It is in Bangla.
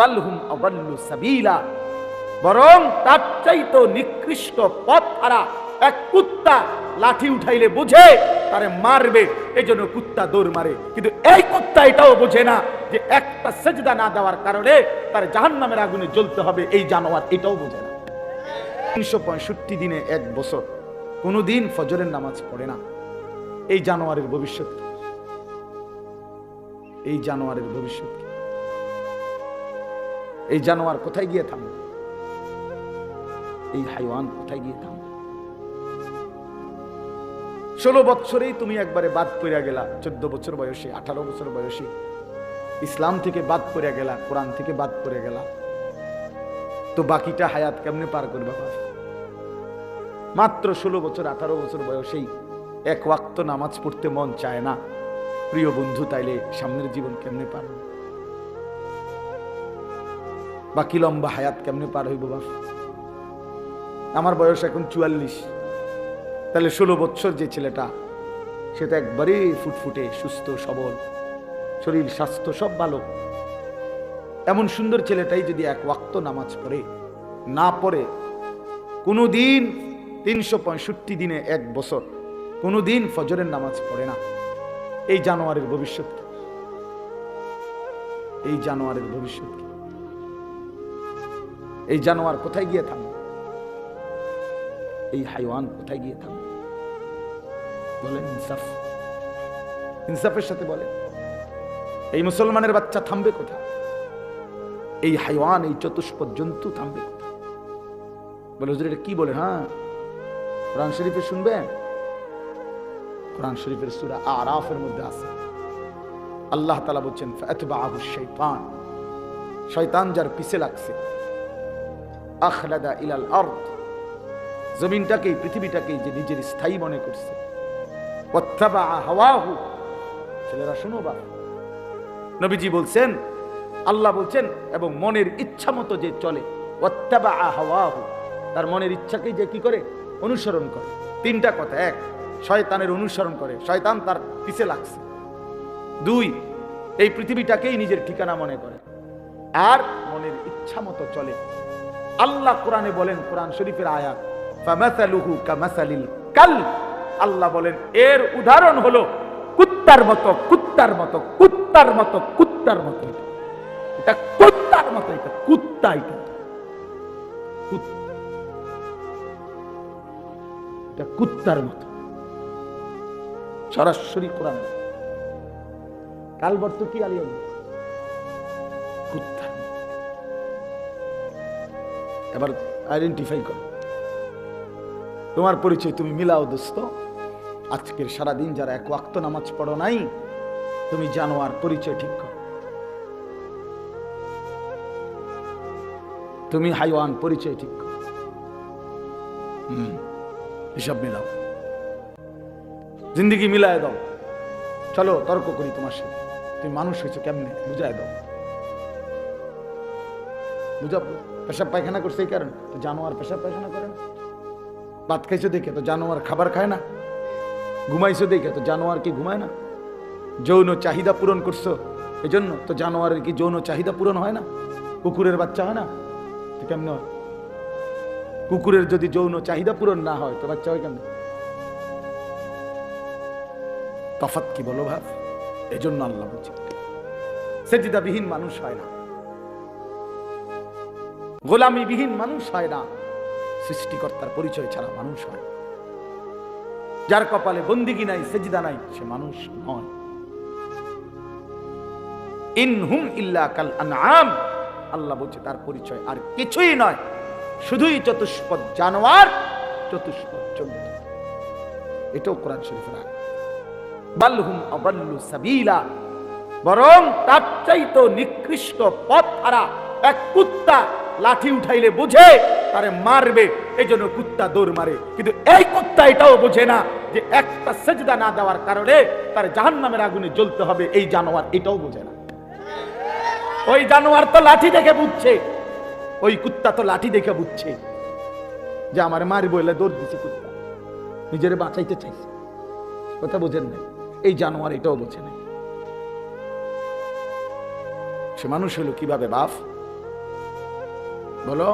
বালহুম আবাল্লু সাবিলা। বরং তার চাইতো নিকৃষ্ট পথ হারা এক কুত্তা লাঠি উঠাইলে বুঝে, তারে মারবে এই জন্য কুত্তা দৌড় মারে। কিন্তু এই কুত্তা এটাও বোঝে না যে একটা সেজদা না দেওয়ার কারণে তার জাহান্নামের আগুনে জ্বলতে হবে, এই জানোয়ার এটাও বোঝে না। তিনশো পঁয়ষট্টি দিনে এক বছর কোনোদিন ফজরের নামাজ পড়ে না। এই জানোয়ারের ভবিষ্যৎ এই জানোয়ারের ভবিষ্যৎ? এই জানোয়ার কোথায় গিয়ে থামবে এই হাইওয়ান কোথায় গিয়ে থামবে ষোলো বৎসরেই তুমি একবারে বাদ পড়িয়া গেলা, চোদ্দ বছর বয়সে, আঠারো বছর বয়সে। ইসলাম থেকে বাদ পড়িয়া গেলা, কোরআন থেকে বাদ পড়ে গেলা। তো বাকিটা হায়াত কেমনে পার করবে মাত্র ষোলো বছর, আঠারো বছর বয়সেই এক ওয়াক্ত নামাজ পড়তে মন চায় না। প্রিয় বন্ধু, তাইলে সামনের জীবন কেমনে পার হইব? বাকি লম্বা হায়াত কেমনে পার হইব বাপ? আমার বয়স এখন চুয়াল্লিশ। তাহলে ষোলো বছর যে ছেলেটা, সে তো একবারে ফুটফুটে, সুস্থ, সবল। শরীর, স্বাস্থ্য সব ভালো। এমন সুন্দর ছেলেটাই যদি এক ওয়াক্ত নামাজ পড়ে, না পড়ে কোনো দিন তিনশো পঁয়ষট্টি দিনে এক বছর কোনো দিন ফজরের নামাজ পড়ে না। এই জানোয়ারের ভবিষ্যৎ এই জানোয়ারের ভবিষ্যৎ কি? এই জানোয়ার কোথায় গিয়ে থামবে এই হাইওয়ান কোথায় গিয়ে থামবে বলেন ইনসাফ। ইনসাফের সাথে বলে এই মুসলমানের বাচ্চা থামবে কোথায়? এই হাইওয়ান, এই চতুষ্পদ জন্তু থামবে বলে হুজুর, এটা কি বলে? হ্যাঁ। কোরআন শরীফে শুনবেন? কোরআন শরীফের সূরা আরাফের মধ্যে আছে। আল্লাহ তাআলা বলছেন শাইতান শয়তান যার পিছে লাগছে। আখলাদা ইলাল আরদ। জমিনটাকে পৃথিবীটাকে যে নিজের স্থায়ী মনে করছে। হাওয়াহু। ছেলেরা, শোনো বা। নবীজি বলছেন, আল্লাহ বলছেন, এবং মনের ইচ্ছা মতো যে চলে ওয়াত্তাবা হাওয়াহু। তার মনের ইচ্ছাকে যে কি করে? অনুসরণ করে। তিনটা কথা, এক, শয়তানের অনুসরণ করে। শয়তান তার পিছে লাগছে। দুই, এই পৃথিবীটাকেই নিজের ঠিকানা মনে করে। আর মনের ইচ্ছা মতো চলে। আল্লাহ কোরআনে বলেন, কোরআন শরীফের আয়াত কাল। আল্লাহ বলেন, এর উদাহরণ হলো কুত্তার মতো কুত্তার মতো কুত্তার মতো কুত্তার মতো এটা। কুত্তার মতো এটা, কুত্তা এটা। কুত্তার মতো। সরাসরি কোরআন। কালবর্ত কি আলিয়া এবার আইডেন্টিফাই করো। তোমার পরিচয় তুমি মিলাও দোস্ত। আজকের সারাদিন যারা এক ওয়াক্ত নামাজ পড়ো নাই, তুমি জানোয়ার পরিচয় ঠিক করো। তুমি হাইওয়ান, পরিচয় ঠিক করো। হিসাব মিলাও। জিন্দিগি মিলায় দাও। চলো, তর্ক করি তোমার সাথে। তুমি মানুষ হয়েছো কেমনে? বুঝায় দাও। বুঝাবো পেশাব পায়খানা করছে এই কারণে। তো জানোয়ার পেশাব পায়খানা করে না? ভাত খাইছো দেখে তো জানোয়ার খাবার খায় না? ঘুমাইছো দেখে তো জানোয়ার কি ঘুমায় না? যৌন চাহিদা পূরণ করছ এই জন্য তো জানোয়ারের কি যৌন চাহিদা পূরণ হয় না? কুকুরের বাচ্চা হয় না? তো কেমনে কুকুরের যদি যৌন চাহিদা পূরণ না হয় তো বাচ্চা হয় কেমন? তফাত কি বলো ভাব? এজন্য আল্লাহ বলছে। সেজিদাবিহীন মানুষ হয় না। গোলামিবিহীন মানুষ হয় না। সৃষ্টিকর্তার পরিচয় ছাড়া মানুষ হয়। যার কপালে বন্দিগি নাই, সেজিদা নাই, সে মানুষ নয়। ইনহুম ইল্লা কাল আনআম। আল্লাহ বলছে, তার পরিচয় আর কিছুই নয়। শুধুই চতুষ্পদ জানোয়ার, চতুষ্পদ জন্তু। এটাও কোরআন শরীফের আয়াত। বালহুম আবাল্লু সাবিলা। বরং তার চাইতো নিকৃষ্ট পথ হারা এক কুত্তা লাঠি উঠাইলে বুঝে, তারে মারবে এই জন্য কুত্তা দৌড় মারে। কিন্তু এই কুত্তা এটাও বোঝে না যে একটা সেজদা না দেওয়ার কারণে তার জাহান্নামের আগুনে জ্বলতে হবে, এই জানোয়ার এটাও বোঝে না। ওই জানোয়ার তো লাঠি দেখে বুঝছে, ওই কুত্তা তো লাঠি দেখে বুঝছে যে আমার মারবো এলে দৌড় দিছে কুত্তা। নিজের বাঁচাইতে চাইছে। কথা বোঝেন নাই, এই জানোয়ার এটাও বোঝে না সে মানুষ হলো কীভাবে বাপ? বলো